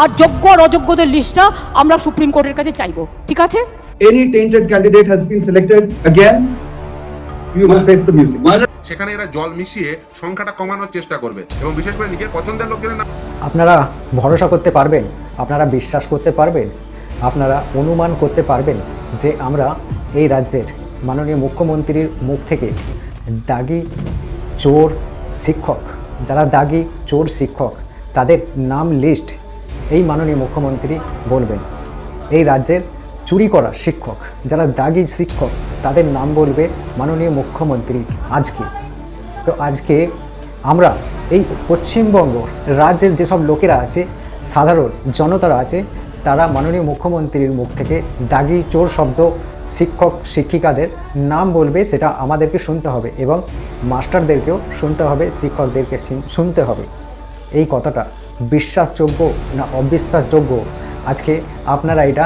আর যোগ্য আর অযোগ্যদের লিস্টটা আমরা সুপ্রিম কোর্টের কাছে চাইব। ঠিক আছে? Any tainted candidate has been selected. Again, you will face the music. সেখানে এরা জল মিশিয়ে সংখ্যাটা কমানোর চেষ্টা করবে এবং বিশেষ করে নিজের পছন্দের লোকদের না আপনারা ভরসা করতে পারবেন আপনারা বিশ্বাস করতে পারবেন আপনারা অনুমান করতে পারবেন যে আমরা এই রাজ্যের মাননীয় মুখ্যমন্ত্রীর মুখ থেকে দাগি চোর শিক্ষক যারা দাগি চোর শিক্ষক তাদের নাম লিস্ট এই মাননীয় মুখ্যমন্ত্রী বলবেন। এই রাজ্যের চুরি করা শিক্ষক, যারা দাগি শিক্ষক, তাদের নাম বলবে মাননীয় মুখ্যমন্ত্রী আজকে। তো আজকে আমরা এই পশ্চিমবঙ্গ রাজ্যের যেসব লোকেরা আছে, সাধারণ জনতারা আছে, তারা মাননীয় মুখ্যমন্ত্রীর মুখ থেকে দাগি চোর শব্দ, শিক্ষক, শিক্ষিকাদের নাম বলবে সেটা আমাদেরকে শুনতে হবে এবং মাস্টারদেরকেও শুনতে হবে, শিক্ষকদেরকে শুন- শুনতে হবে। এই কথাটা বিশ্বাসযোগ্য না অবিশ্বাসযোগ্য? আজকে আপনারা এটা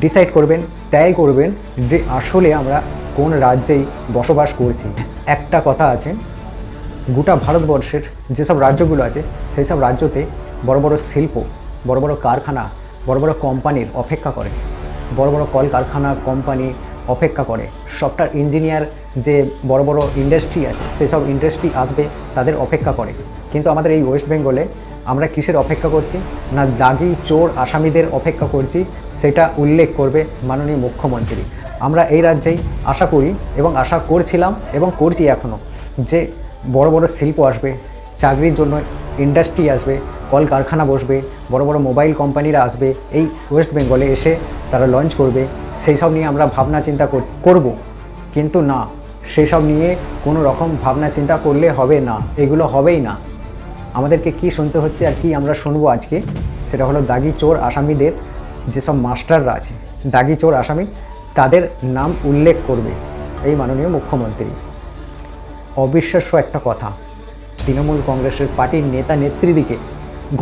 ডিসাইড করবেন ত্যায় করবেন যে আসলে আমরা কোন রাজ্যেই বসবাস করছি। একটা কথা আছে, গোটা ভারতবর্ষের যেসব রাজ্যগুলো আছে সেই সব রাজ্যতে বড় বড় শিল্প, বড় বড় কারখানা, বড় বড় কোম্পানির অপেক্ষা করে। বড় বড় কলকারখানা কোম্পানি অপেক্ষা করে। সফটওয়্যার ইঞ্জিনিয়ার যে বড় বড় ইন্ডাস্ট্রি আছে সেসব ইন্ডাস্ট্রি আসবে, তাদের অপেক্ষা করে। কিন্তু আমাদের এই ওয়েস্ট বেঙ্গলে আমরা কিসের অপেক্ষা করছি? না দাগি চোর আসামিদের অপেক্ষা করছি? সেটা উল্লেখ করবে মাননীয় মুখ্যমন্ত্রী। আমরা এই রাজ্যেই আশা করি এবং আশা করছিলাম এবং করছি এখনও যে বড় বড় শিল্প আসবে, চাকরির জন্য ইন্ডাস্ট্রি আসবে, কলকারখানা বসবে, বড় বড় মোবাইল কোম্পানিরা আসবে, এই ওয়েস্ট বেঙ্গলে এসে তারা লঞ্চ করবে সেই সব নিয়ে আমরা ভাবনা চিন্তা কর- করব। কিন্তু না সেই সব নিয়ে কোনো রকম ভাবনা চিন্তা করলে হবে না, এগুলো হবেই না। আমাদেরকে কি শুনতে হচ্ছে আর কি আমরা শুনব আজকে, সেটা হলো দাগি চোর আসামিদের যেসব মাস্টাররা আছে, দাগি চোর আসামি, তাদের নাম উল্লেখ করবে এই মাননীয় মুখ্যমন্ত্রী। অবিশ্বাস্য একটা কথা, তৃণমূল কংগ্রেসের পার্টির নেতা নেত্রীদিকে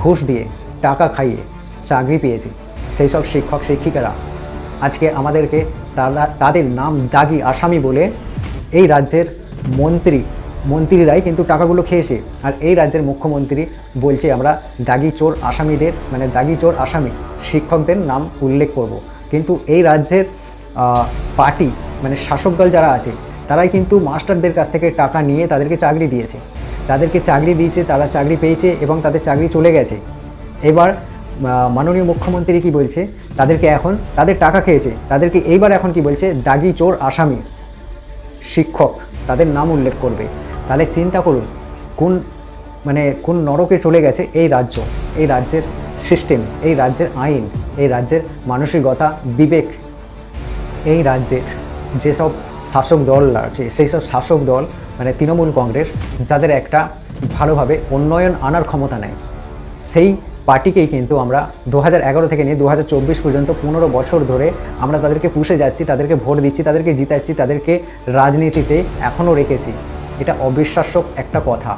ঘুষ দিয়ে টাকা খাইয়ে চাকরি পেয়েছে সেই সব শিক্ষক শিক্ষিকারা। আজকে আমাদেরকে তারা, তাদের নাম দাগি আসামি বলে এই রাজ্যের মন্ত্রী মন্ত্রীরাই কিন্তু টাকাগুলো খেয়েছে আর এই রাজ্যের মুখ্যমন্ত্রী বলছে, আমরা দাগি চোর আসামিদের মানে দাগি চোর আসামি শিক্ষকদের নাম উল্লেখ করব। কিন্তু এই রাজ্যের পার্টি মানে শাসক দল যারা আছে, তারাই কিন্তু মাস্টারদের কাছ থেকে টাকা নিয়ে তাদেরকে চাকরি দিয়েছে। তাদেরকে চাকরি দিয়েছে, তারা চাকরি পেয়েছে এবং তাদের চাকরি চলে গেছে। এবার মাননীয় মুখ্যমন্ত্রী কি বলছে? তাদেরকে এখন, তাদের টাকা খেয়েছে। তাদেরকে এইবার এখন কি বলছে? দাগি চোর আসামি শিক্ষক, তাদের নাম উল্লেখ করবে। তাহলে চিন্তা করুন, কোন মানে কোন নরকে চলে গেছে এই রাজ্য, এই রাজ্যের সিস্টেম, এই রাজ্যের আইন, এই রাজ্যের মানসিকতা, বিবেক, এই রাজ্যের যেসব শাসক দল আছে সেই সব শাসক দল মানে তৃণমূল কংগ্রেস, যাদের একটা ভালোভাবে উন্নয়ন আনার ক্ষমতা নেয় সেই পার্টিকেই কিন্তু আমরা দু থেকে নিয়ে দু হাজার চব্বিশ পর্যন্ত পনেরো বছর ধরে আমরা তাদেরকে পুষে যাচ্ছি, তাদেরকে ভোট দিচ্ছি, তাদেরকে জিতাচ্ছি, তাদেরকে রাজনীতিতে এখনও রেখেছি। এটা অবিশ্বাস্য একটা কথা।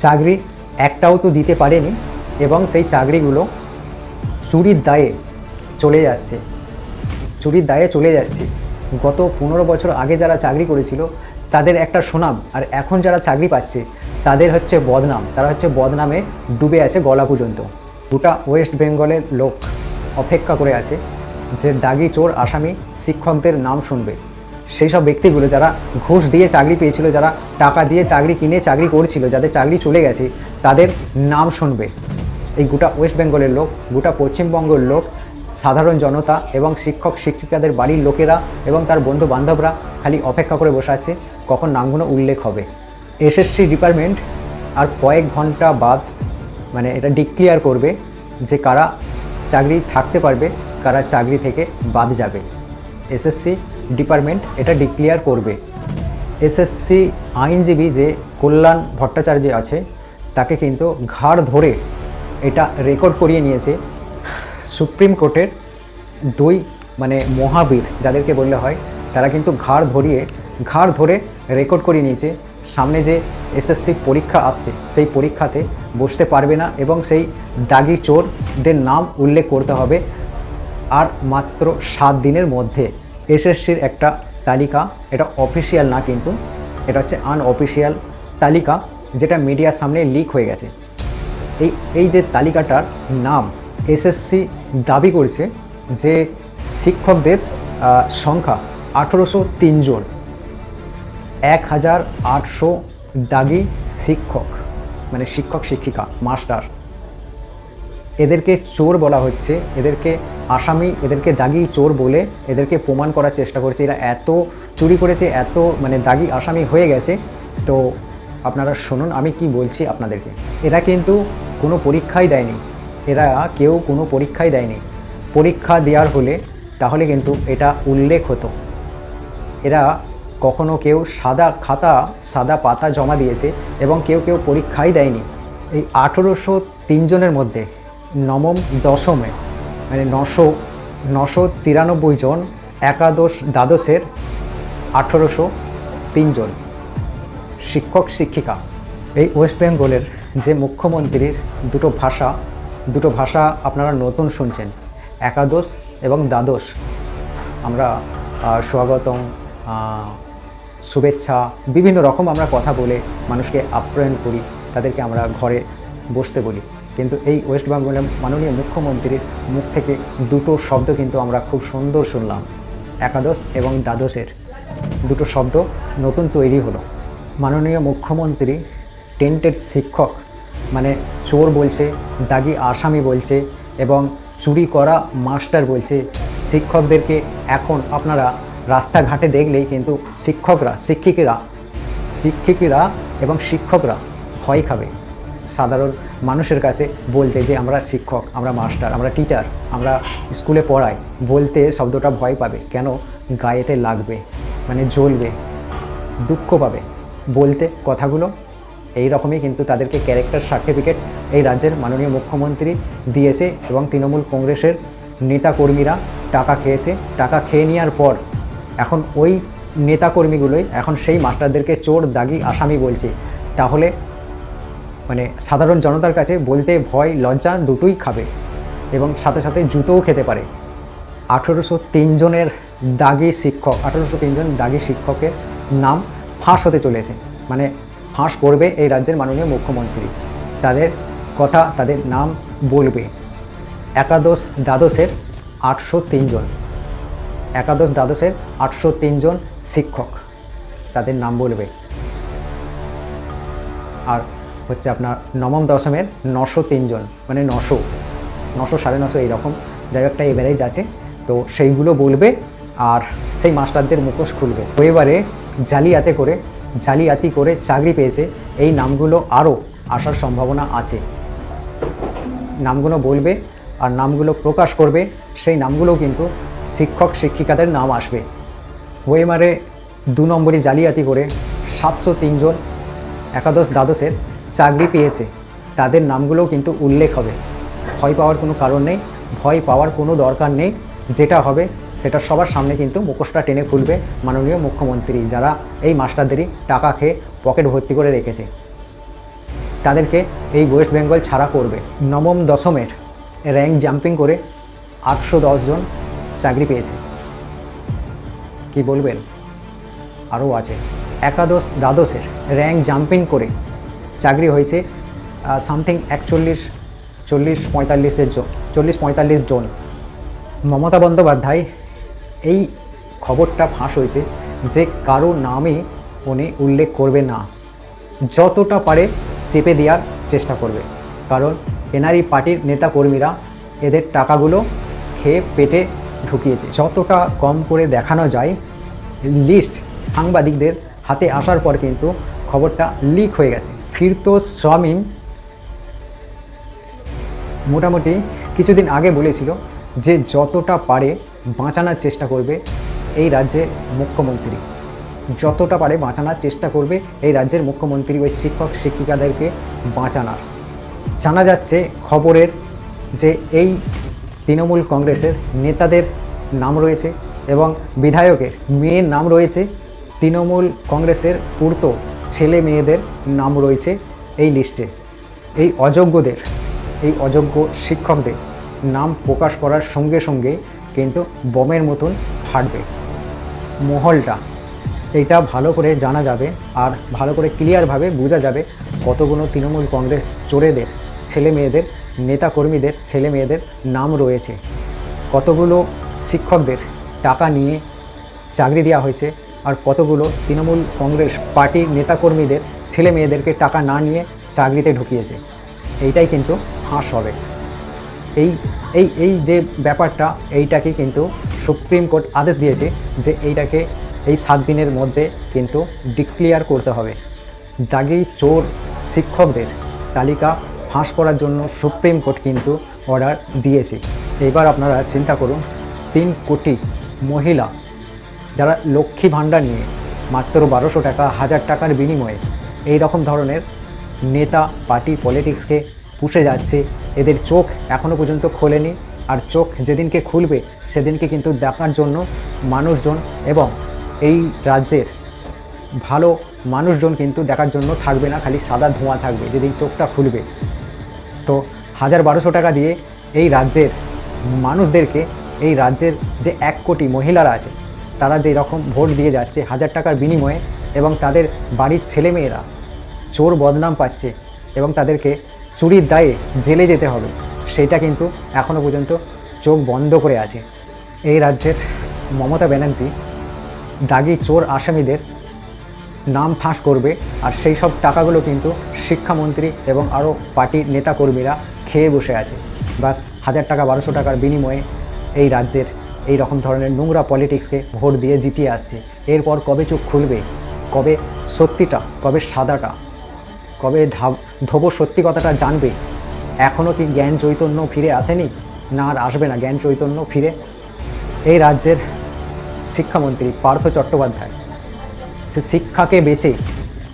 চাকরি একটাও তো দিতে পারেনি এবং সেই চাকরিগুলো চুরির দায়ে চলে যাচ্ছে। চুরির দায়ে চলে যাচ্ছে। গত পনেরো বছর আগে যারা চাকরি করেছিল, তাদের একটা সুনাম আর এখন যারা চাকরি পাচ্ছে, তাদের হচ্ছে বদনাম। তারা হচ্ছে বদনামে ডুবে আছে গলা পর্যন্ত। গোটা ওয়েস্ট বেঙ্গলের লোক অপেক্ষা করে আছে যে দাগি চোর আসামি শিক্ষকদের নাম শুনবে। সেই সব ব্যক্তিগুলো যারা ঘুষ দিয়ে চাকরি পেয়েছিল, যারা টাকা দিয়ে চাকরি কিনে চাকরি করছিল, যাদের চাকরি চলে গেছে, তাদের নাম শুনবে। এই গোটা ওয়েস্ট বেঙ্গলের লোক, গোটা পশ্চিমবঙ্গের লোক, সাধারণ জনতা এবং শিক্ষক, শিক্ষিকাদের বাড়ির লোকেরা এবং তার বন্ধু বান্ধবরা খালি অপেক্ষা করে বসে আছে, কখন নামগুলো উল্লেখ হবে। এসএসসি ডিপার্টমেন্ট আর কয়েক ঘণ্টা বাদ মানে এটা ডিক্লিয়ার করবে যে কারা চাকরি থাকতে পারবে, কারা চাকরি থেকে বাদ যাবে। এসএসসি ডিপার্টমেন্ট এটা ডিক্লিয়ার করবে। এসএসসি আইনজীবী যে কল্যাণ ভট্টাচার্য আছে, তাকে কিন্তু ঘাড় ধরে এটা রেকর্ড করিয়ে নিয়েছে। সুপ্রিম কোর্টের দুই মানে মহাবীর, যাদেরকে বললে হয়, তারা কিন্তু ঘাড় ধরিয়ে, ঘাড় ধরে রেকর্ড করিয়ে নিয়েছে। সামনে যে এসএসসি পরীক্ষা আসছে, সেই পরীক্ষাতে বসতে পারবে না এবং সেই দাগি চোরদের নাম উল্লেখ করতে হবে। আর মাত্র সাত দিনের মধ্যে এসএসসির একটা তালিকা, এটা অফিসিয়াল না কিন্তু, এটা হচ্ছে আনঅফিসিয়াল তালিকা, যেটা মিডিয়ার সামনে লিক হয়ে গেছে। এই এই যে তালিকাটার নাম এসএসসি দাবি করছে যে শিক্ষকদের সংখ্যা আঠেরোশো জন, এক হাজার আটশো দাগি শিক্ষক মানে শিক্ষক, শিক্ষিকা, মাস্টার। এদেরকে চোর বলা হচ্ছে, এদেরকে আসামি, এদেরকে দাগি চোর বলে এদেরকে প্রমাণ করার চেষ্টা করছে। এরা এত চুরি করেছে, এত মানে দাগি আসামি হয়ে গেছে। তো আপনারা শুনুন, আমি কি বলছি আপনাদেরকে। এরা কিন্তু কোনো পরীক্ষাই দেয়নি। এরা কেউ কোনো পরীক্ষাই দেয়নি। পরীক্ষা দেওয়ার হলে তাহলে কিন্তু এটা উল্লেখ হতো। এরা কখনো কেউ সাদা খাতা, সাদা পাতা জমা দিয়েছে এবং কেউ কেউ পরীক্ষাই দেয়নি। এই আঠেরোশো তিনজনের মধ্যে নবম দশমে মানে নশো নশো তিরানব্বই জন একাদশ দ্বাদশের আঠেরোশো তিনজন শিক্ষক, শিক্ষিকা। এই ওয়েস্ট বেঙ্গলের যে মুখ্যমন্ত্রীর দুটো ভাষা দুটো ভাষা আপনারা নতুন শুনছেন, একাদশ এবং দ্বাদশ। আমরা স্বাগতম শুভেচ্ছা, বিভিন্ন রকম আমরা কথা বলে মানুষকে আপ্যায়ন করি, তাদেরকে আমরা ঘরে বসতে বলি। কিন্তু এই ওয়েস্ট বেঙ্গলের মাননীয় মুখ্যমন্ত্রীর মুখ থেকে দুটো শব্দ কিন্তু আমরা খুব সুন্দর শুনলাম। একাদশ এবং দ্বাদশের। দুটো শব্দ নতুন তৈরি হলো। মাননীয় মুখ্যমন্ত্রী টেন্টেড শিক্ষক মানে চোর বলছে, দাগি আসামি বলছে এবং চুরি করা মাস্টার বলছে। শিক্ষকদেরকে এখন আপনারা রাস্তাঘাটে দেখলেই কিন্তু শিক্ষকরা, শিক্ষিকেরা শিক্ষিকেরা এবং শিক্ষকরা ভয় খাবে। সাধারণ মানুষের কাছে বলতে যে আমরা শিক্ষক, আমরা মাস্টার, আমরা টিচার, আমরা স্কুলে পড়াই, বলতে শব্দটা ভয় পাবে। কেন? গায়েতে লাগবে মানে জ্বলবে, দুঃখ পাবে। বলতে কথাগুলো, এই রকমই কিন্তু তাদেরকে ক্যারেক্টার সার্টিফিকেট এই রাজ্যের মাননীয় মুখ্যমন্ত্রী দিয়েছে এবং তৃণমূল কংগ্রেসের নেতাকর্মীরা টাকা খেয়েছে। টাকা খেয়ে নেওয়ার পর এখন ওই নেতাকর্মীগুলোই, এখন সেই মাস্টারদেরকে চোর, দাগি, আসামি বলছে। তাহলে মানে সাধারণ জনতার কাছে বলতে ভয়, লজ্জা দুটোই খাবে এবং সাথে সাথে জুতোও খেতে পারে। আঠেরোশো জনের দাগি শিক্ষক, আঠেরোশো তিনজন দাগি শিক্ষকের নাম ফাঁস হতে চলেছে। মানে ফাঁস করবে এই রাজ্যের মাননীয় মুখ্যমন্ত্রী। তাদের কথা, তাদের নাম বলবে। একাদশ দ্বাদশের আটশো জন। একাদশ দ্বাদশের আটশো জন শিক্ষক তাদের নাম বলবে। আর হচ্ছে আপনার নবম, দশমের নশো তিনজন মানে নশো নশো সাড়ে নশো এইরকম। যাই একটা এভারেজ আছে। তো সেইগুলো বলবে আর সেই মাস্টারদের মুখোশ খুলবে। তো এবারে জালিয়াতে করে, জালিয়াতি করে চাকরি পেয়েছে। এই নামগুলো আরও আসার সম্ভাবনা আছে। নামগুলো বলবে আর নামগুলো প্রকাশ করবে। সেই নামগুলো কিন্তু শিক্ষক শিক্ষিকাদের নাম আসবে। ওয়েমারে দু নম্বরই জালিয়াতি করে সাতশো তিনজন একাদশ দ্বাদশের চাকরি পেয়েছে। তাদের নামগুলোও কিন্তু উল্লেখ হবে। ভয় পাওয়ার কোনো কারণ নেই। ভয় পাওয়ার কোনো দরকার নেই। যেটা হবে, সেটা সবার সামনে কিন্তু মুখোশটা টেনে খুলবে মাননীয় মুখ্যমন্ত্রী যারা এই মাস্টারদেরই টাকা খেয়ে পকেট ভর্তি করে রেখেছে। তাদেরকে এই ওয়েস্ট বেঙ্গল ছাড়া করবে। নবম দশমের র্যাঙ্ক জাম্পিং করে আটশো জন চাকরি পেয়েছে। কি বলবেন? আরও আছে। একাদশ দ্বাদশের র্যাঙ্ক জাম্পিং করে চাকরি হয়েছে সামথিং একচল্লিশ, চল্লিশ পঁয়তাল্লিশের জন, চল্লিশ পঁয়তাল্লিশ জন। মমতা বন্দ্যোপাধ্যায় এই খবরটা ফাঁস হয়েছে যে কারও নামে উনি উল্লেখ করবে না। যতটা পারে চেপে দেওয়ার চেষ্টা করবে। কারণ এনআরই পার্টির নেতাকর্মীরা এদের টাকাগুলো খেয়ে পেটে ঢুকিয়েছে। যতটা কম করে দেখানো যায় লিস্ট সাংবাদিকদের হাতে আসার পর কিন্তু খবরটা লিক হয়ে গেছে। ফিরতোস শামীম মোটামুটি কিছুদিন আগে বলেছিল যে যতটা পারে বাঁচানোর চেষ্টা করবে এই রাজ্যের মুখ্যমন্ত্রী। যতটা পারে বাঁচানোর চেষ্টা করবে এই রাজ্যের মুখ্যমন্ত্রী ওই শিক্ষক শিক্ষিকাদেরকে বাঁচানোর। জানা যাচ্ছে খবরের যে এই তৃণমূল কংগ্রেসের নেতাদের নাম রয়েছে এবং বিধায়কের মেয়ের নাম রয়েছে। তৃণমূল কংগ্রেসের পূর্ত ছেলে মেয়েদের নাম রয়েছে এই লিস্টে এই অযোগ্যদের, এই অযোগ্য শিক্ষকদের নাম প্রকাশ করার সঙ্গে সঙ্গে কিন্তু বোমের মতন ফাটবে। মহলটা, এইটা ভালো করে জানা যাবে আর ভালো করে ক্লিয়ারভাবে বোঝা যাবে কতগুলো তৃণমূল কংগ্রেস চোরেদের, ছেলে মেয়েদের নেতা কর্মীদের ছেলে মেয়েদের নাম রয়েছে। কতগুলো শিক্ষকদের টাকা নিয়ে চাকরি দেওয়া হয়েছে আর কতগুলো তৃণমূল কংগ্রেস পার্টির নেতাকর্মীদের, ছেলে মেয়েদেরকে টাকা না নিয়ে চাকরিতে ঢুকিয়েছে। এইটাই কিন্তু ফাঁস হবে। এই এই এই যে ব্যাপারটা, এইটাকে কিন্তু সুপ্রিম কোর্ট আদেশ দিয়েছে যে এইটাকে এই সাত দিনের মধ্যে কিন্তু ডিক্লিয়ার করতে হবে। দাগি চোর শিক্ষকদের তালিকা ফাঁস করার জন্য সুপ্রিম কোর্ট কিন্তু অর্ডার দিয়েছে। এবার আপনারা চিন্তা করুন, তিন কোটি মহিলা যারা লক্ষ্মী ভাণ্ডার নিয়ে মাত্র বারোশো টাকা, হাজার টাকার বিনিময়ে এই রকম ধরনের নেতা, পার্টি, পলিটিক্সকে পুষে যাচ্ছে, এদের চোখ এখনও পর্যন্ত খোলেনি আর চোখ যেদিনকে খুলবে সেদিনকে কিন্তু দেখার জন্য মানুষজন এবং এই রাজ্যের ভালো মানুষজন কিন্তু দেখার জন্য থাকবে না, খালি সাদা ধোঁয়া থাকবে যেদিন চোখটা খুলবে। তো হাজার বারোশো টাকা দিয়ে এই রাজ্যের মানুষদেরকে, এই রাজ্যের যে এক কোটি মহিলারা আছে তারা যে রকম ভোট দিয়ে যাচ্ছে হাজার টাকার বিনিময়ে এবং তাদের বাড়ির ছেলেমেয়েরা চোর বদনাম পাচ্ছে এবং তাদেরকে চুরির দায়ে জেলে যেতে হবে, সেটা কিন্তু এখনও পর্যন্ত চোখ বন্ধ করে আছে। এই রাজ্যের মমতা ব্যানার্জি দাগি চোর আসামিদের নাম ফাঁস করবে আর সেই সব টাকাগুলো কিন্তু শিক্ষামন্ত্রী এবং আরও পার্টির নেতাকর্মীরা খেয়ে বসে আছে। বাস হাজার টাকা, বারোশো টাকার বিনিময়ে এই রাজ্যের এই রকম ধরনের নোংরা পলিটিক্সকে ভোট দিয়ে জিতিয়ে আসছে। এরপর কবে চোখ খুলবে? কবে সত্যিটা? কবে সাদাটা? কবে ধাব সত্যি কথাটা জানবে? এখনও কি জ্ঞান চৈতন্য ফিরে আসেনি? না আর আসবে না জ্ঞান চৈতন্য ফিরে? এই রাজ্যের শিক্ষামন্ত্রী পার্থ চট্টোপাধ্যায়, সে শিক্ষাকে বেচে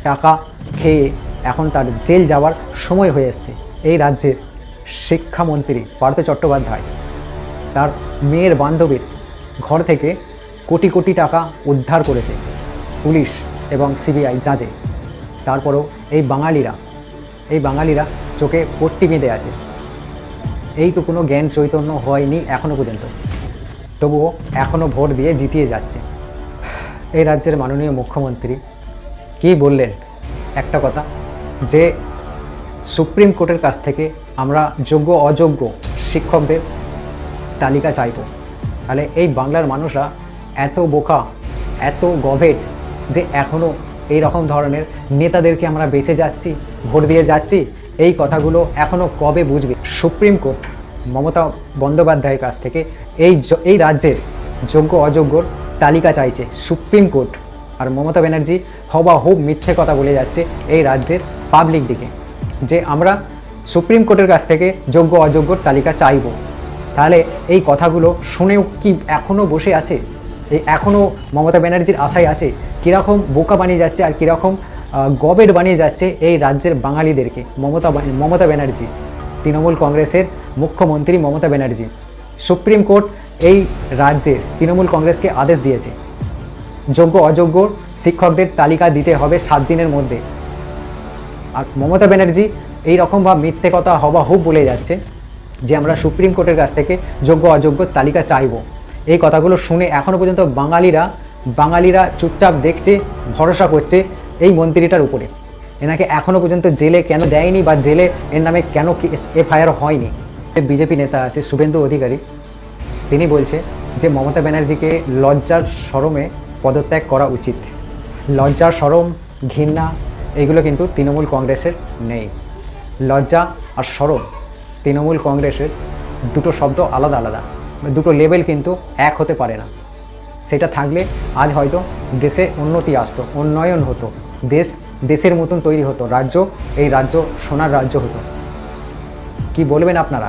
টাকা খেয়ে এখন তার জেল যাওয়ার সময় হয়ে এসছে। এই রাজ্যের শিক্ষামন্ত্রী পার্থ চট্টোপাধ্যায় তার মেয়ের বান্ধবীর ঘর থেকে কোটি কোটি টাকা উদ্ধার করেছে পুলিশ এবং সিবিআই জাজে তারপরও এই বাঙালিরা এই বাঙালিরা চোখে পট্টি বেঁধে আছে। এইটুকুনো জ্ঞান চৈতন্য হয়নি এখনও পর্যন্ত। তবুও এখনও ভোট দিয়ে জিতিয়ে যাচ্ছে। এই রাজ্যের মাননীয় মুখ্যমন্ত্রী কী বললেন? একটা কথা, যে সুপ্রিম কোর্টের কাছ থেকে আমরা যোগ্য অযোগ্য শিক্ষকদের তালিকা চাইব। তাহলে এই বাংলার মানুষরা এত বোকা, এত গভীর যে এখনও এই রকম ধরনের নেতাদেরকে আমরা বেঁচে যাচ্ছি, ভোট দিয়ে যাচ্ছি, এই কথাগুলো এখনও কবে বুঝবে? সুপ্রিম কোর্ট, মমতা বন্দ্যোপাধ্যায়ের কাছ থেকে এই এই রাজ্যের যোগ্য অযোগ্যর তালিকা চাইছে সুপ্রিম কোর্ট। আর মমতা ব্যানার্জি হবা হুব মিথ্যে কথা বলে যাচ্ছে এই রাজ্যের পাবলিক দিকে। যে আমরা সুপ্রিম কোর্টের কাছ থেকে যোগ্য অযোগ্যর তালিকা চাইব। তাহলে এই কথাগুলো শুনেও কি এখনও বসে আছে? এই এখনও মমতা ব্যানার্জির আশায় আছে? কীরকম বোকা বানিয়ে যাচ্ছে আর কীরকম গবেট বানিয়ে যাচ্ছে এই রাজ্যের বাঙালিদেরকে? মমতা মমতা ব্যানার্জি, তৃণমূল কংগ্রেসের মুখ্যমন্ত্রী মমতা ব্যানার্জি। সুপ্রিম কোর্ট এই রাজ্যের তৃণমূল কংগ্রেসকে আদেশ দিয়েছে। যোগ্য অযোগ্য শিক্ষকদের তালিকা দিতে হবে সাত দিনের মধ্যে। আর মমতা ব্যানার্জি এই রকমভাবে মিথ্যে কথা হবা হুব বলে যাচ্ছে। যে আমরা সুপ্রিম কোর্টের কাছ থেকে যোগ্য, অযোগ্য তালিকা চাইব। এই কথাগুলো শুনে এখনও পর্যন্ত বাঙালিরা বাঙালিরা চুপচাপ দেখছে, ভরসা করছে এই মন্ত্রীটার উপরে। এনাকে এখনও পর্যন্ত জেলে কেন দেয়নি বা জেলে এর নামে কেন এফআইআর হয়নি? বিজেপি নেতা আছে শুভেন্দু অধিকারী। তিনি বলছে যে মমতা ব্যানার্জিকে লজ্জার সরমে পদত্যাগ করা উচিত। লজ্জার সরম, ঘৃণা, এগুলো কিন্তু তৃণমূল কংগ্রেসের নেই। লজ্জা আর সরম তৃণমূল কংগ্রেসের দুটো শব্দ আলাদা আলাদা। দুটো লেভেল কিন্তু এক হতে পারে না। সেটা থাকলে আজ হয়তো দেশে উন্নতি আসতো, উন্নয়ন হতো। দেশ দেশের মতন তৈরি হতো। রাজ্য, এই রাজ্য সোনার রাজ্য হতো। কি বলবেন আপনারা?